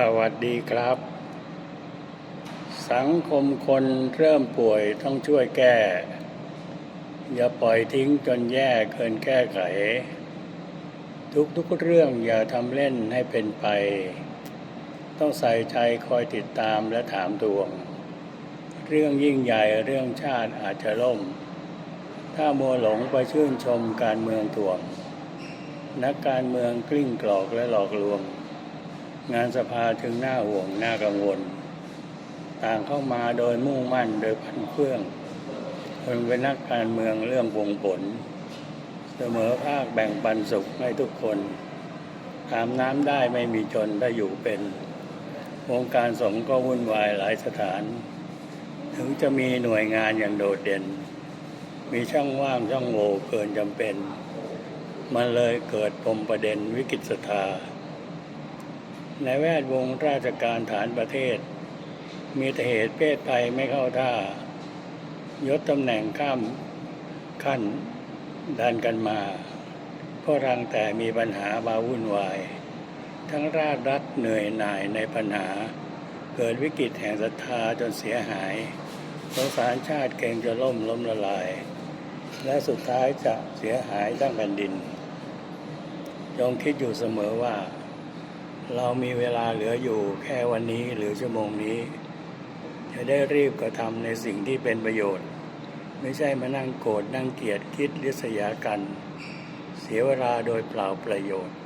สวัสดีครับ สังคมคนเริ่มป่วยต้องช่วยแก้ อย่าปล่อยทิ้งจนแย่เกินแก้ไข ทุกๆเรื่องอย่าทำเล่นให้เป็นไป ต้องใส่ใจคอยติดตามและถามดวง เรื่องยิ่งใหญ่เรื่องชาติอาจจะล่ม ถ้ามัวหลงไปชื่นชมการเมืองถ่วง นักการเมืองกลิ้งกรอกและหลอกลวง งานสภาถึงหน้าห่วงหน้ากังวล ต่างเข้ามาโดยมุ่งมั่นโดยพันเครื่องคนเป็นนักการเมืองเรื่องวงผล เสมอภาคแบ่งปันสุขให้ทุกคนถามน้ำได้ไม่มีจนได้อยู่เป็น วงการสงฆ์ก็วุ่นวายหลายสถาน ถึงจะมีหน่วยงานอย่างโดดเด่น มีช่องว่างช่องโหว่เกินจำเป็น มันเลยเกิดปมประเด็นวิกฤตศรัทธา ในแวดวงราชการฐานประเทศ มีแต่เหตุเพศภัยไม่เข้าท่า ยศตำแหน่งข้ามขั้นดันกันมาเพราะรังแต่มีปัญหาบาวุ่นวาย ทั้งราชรัฐเหนื่อยหน่ายในปัญหา เกิดวิกฤตแห่งศรัทธาจนเสียหายสงสารชาติเก่งจะล่มล้มละลาย และสุดท้ายจะเสียหายทั้งแผ่นดิน จงคิดอยู่เสมอว่า เรามีเวลาเหลืออยู่แค่วันนี้หรือชั่วโมงนี้ จะได้รีบกระทำในสิ่งที่เป็นประโยชน์ ไม่ใช่มานั่งโกรธนั่งเกลียดคิดริษยากัน เสียเวลาโดยเปล่าประโยชน์